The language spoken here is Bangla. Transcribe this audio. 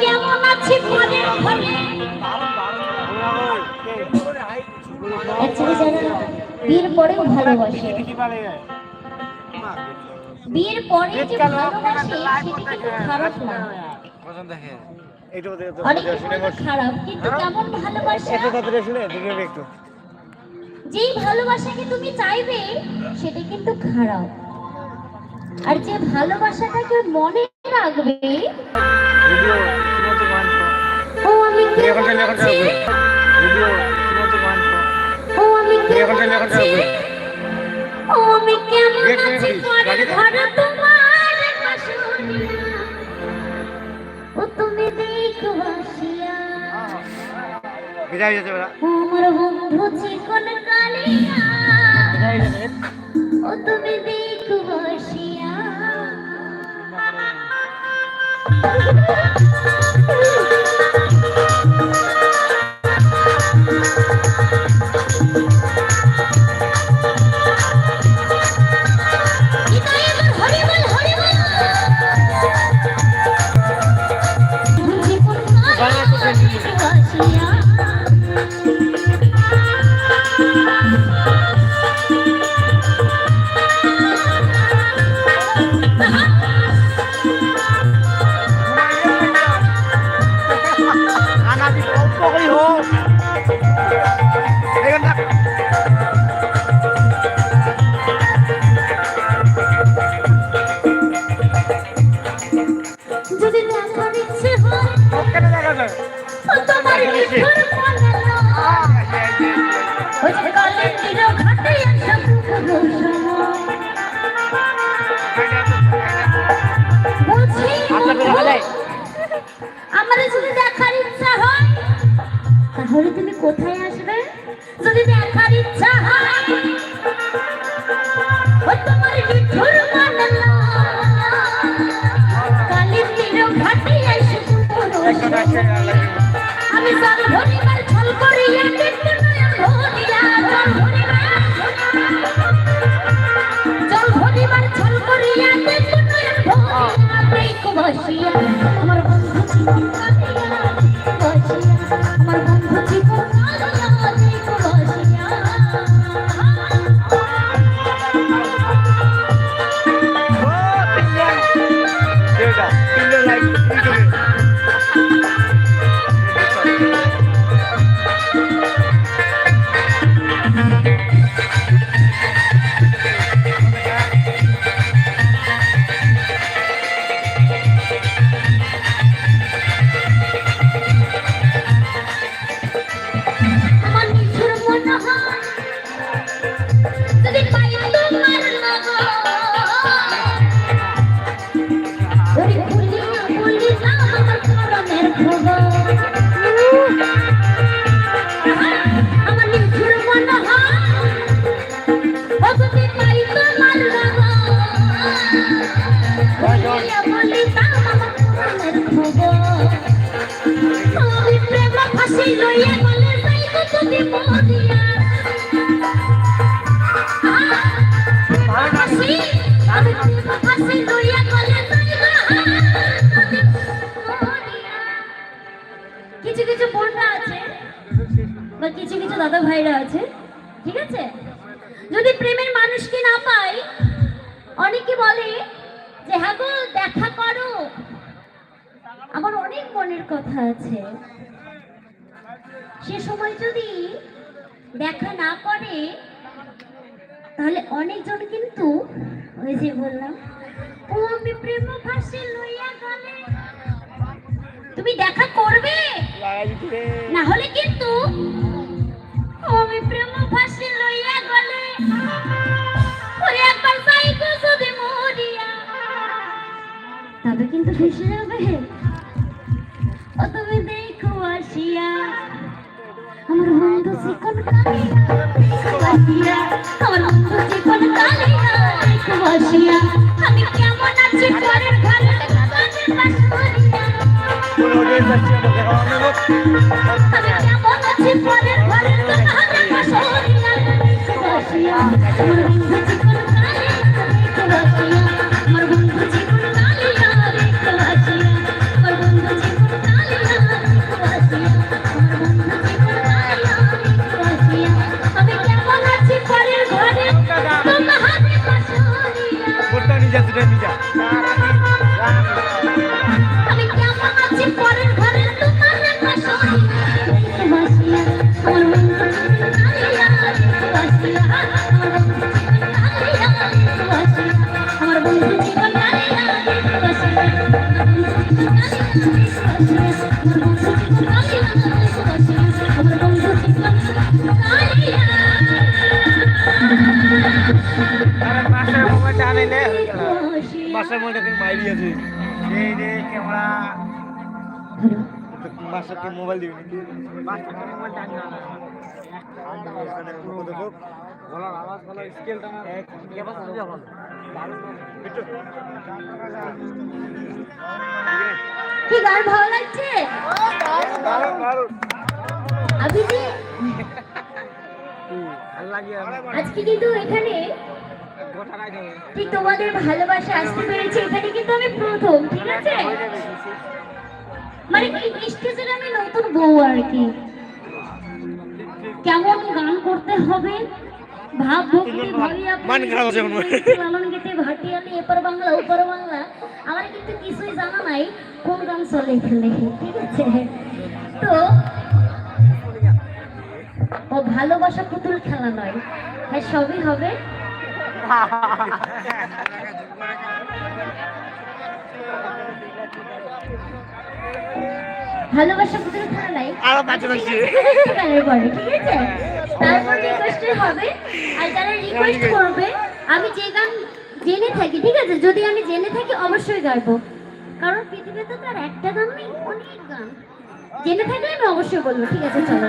কেমন আছি মনে মনে অ্যাকচুয়ালি জানো না বিয়ের পরেও ভালোবাসে। বিয়ের পরে যে ভালোবাসে সেটা কিন্তু খারাপ না। অনেক খারাপ কিন্তু কেমন ভালোবাসা? যেই ভালোবাসাকে তুমি চাইবে সেটা কিন্তু খারাপ। আর যে ভালোবাসাটাকে মনে রাখবে ও আমি ও আমি ও আমি কেমন আছি পরের ঘরে তোমার ও তুমি দেখো আসিয়া বিদায় যেতে পারা আমার বন্ধু চিকন কালিয়া Thank you. করেই হোক এখানটা যদি দেখা যায় ছল করিয়া দেখতে নয়ন ভরিয়া দেখো বসিয়া আমার বন্ধু জীবন কাটিয়া বসিয়া, আমার বন্ধু জীবন কাটিয়া দেখো বসিয়া কিছু কিছু বোনরা আছে বা কিছু কিছু দাদা ভাইরা আছে ঠিক আছে যদি প্রেমের মানুষকে না পাই অনেকে বলে যে হ্যাঁ গো দেখা করো আমার অনেক মনের কথা আছে। সে সময় যদি দেখা না করে, তাহলে অনেকজন কিন্তু ওই যে বললাম প্রেম লইয়া গেলে। তুমি দেখা করবে? না হলে কিন্তু আমি প্রেম ফাঁসি লইয়া গেলে। তবে কিন্তু ভেসে যাবে। আমি কেমন আছি পরের ঘরে দেখানো লোক আমি কেমন আছি পরের ঘরে তোমার দেখো মাসের মোবাইলটা কিন্তু মাইরি আছে। এই রে ক্যামেরা। মাসের কি মোবাইল দিবি নাকি? মাসের মোবাইলটা না গলার আওয়াজ ভালো স্কেলটা না এক কে বাস দিয়ে ভালো কি গান ভালো লাগছে? আবিজি? আজকে কিন্তু এখানে ঠিক তোমাদের ভালোবাসা আসতে পেরেছি। এখানে কিন্তু আমি প্রথম ঠিক আছে? মানে কি স্টেজের আমি নতুন বউ আর কি। কেমন গান করতে হবে? ভাব ভক্তি ভাবিয়া মান খারাপ হচ্ছে লালন গীতে ভাটিয়ালি এপার বাংলা ওপার বাংলা। আমার কিন্তু কিছুই জানা নাই? কোন গান চলে এখানে? ঠিক আছে? তো ও ভালোবাসা পুতুল খেলা নয়। হ্যাঁ সবই হবে। ভালোবাসা পুতুল খেলা নাই। আরও পাঁচ বছর। ঠিক আছে তারপর রিকোয়েস্টের হবে। আর যারা রিকোয়েস্ট করবে আমি যে গান জেনে থাকি, ঠিক আছে? যদি আমি জেনে থাকি, অবশ্যই গাইবো। কারণ পৃথিবীতে তো আর একটা গান নেই অনেক গান। জেনে থাকলে আমি অবশ্যই বলব, ঠিক আছে, চলো।